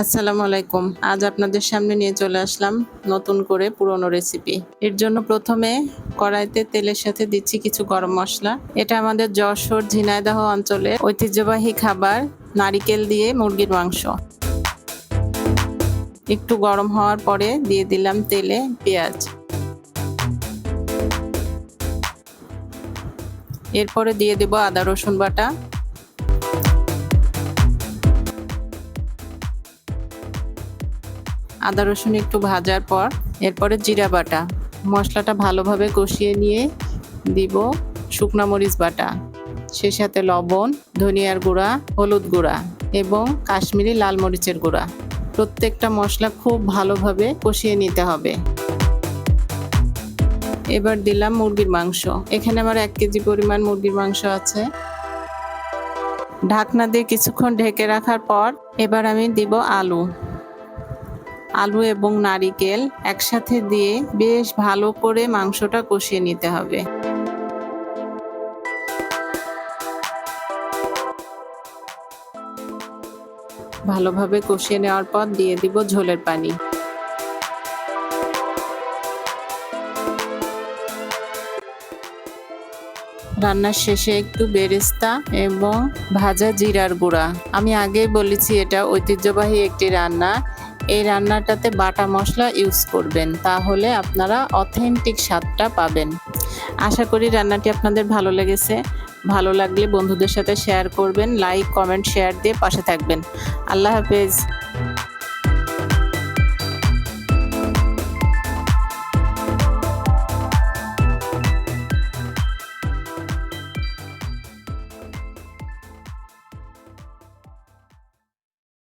আসসালামু আলাইকুম। আজ আপনাদের সামনে নিয়ে চলে আসলাম নতুন করে পুরনো রেসিপি এর জন্য প্রথমে কড়াইতে তেলের সাথে দিচ্ছি কিছু গরম মশলা। এটা আমাদের যশোর ঝিনাইদহ অঞ্চলের ঐতিহ্যবাহী খাবার, নারিকেল দিয়ে মুরগির মাংস। একটু গরম হওয়ার পরে দিয়ে দিলাম তেলে পেঁয়াজ। এরপরে দিয়ে দেব আদা রসুন বাটা। আদা রসুন একটু ভাজার পর এরপরে জিরা বাটা। মশলাটা ভালোভাবে কষিয়ে নিয়ে দিব শুকনা মরিচ বাটা। সে সাথে লবণ, ধনিয়ার গুঁড়া, হলুদ গুঁড়া এবং কাশ্মীরি লাল মরিচের গুঁড়া। প্রত্যেকটা মশলা খুব ভালোভাবে কষিয়ে নিতে হবে। এবার দিলাম মুরগির মাংস। এখানে আমার এক কেজি পরিমাণ মুরগির মাংস আছে। ঢাকনা দিয়ে কিছুক্ষণ ঢেকে রাখার পর এবার আমি দিব আলু। আলু এবং নারিকেল একসাথে দিয়ে বেশ ভালো করে মাংসটা কষিয়ে নিতে হবে। ভালোভাবে কষিয়ে নেওয়ার পর দিয়ে দিব ঝোলের পানি। রান্নার শেষে একটু বেরেস্তা এবং ভাজা জিরার গুঁড়া। আমি আগেই বলেছি, এটা ঐতিহ্যবাহী একটি রান্না। এই রান্নাটাতে বাটা মশলা ইউজ করবেন, তাহলে আপনারা অথেন্টিক স্বাদটা পাবেন। আশা করি রান্নাটি আপনাদের ভালো লেগেছে। ভালো লাগলে বন্ধুদের সাথে শেয়ার করবেন লাইক কমেন্ট শেয়ার দিয়ে পাশে থাকবেন। আল্লাহ হাফেজ।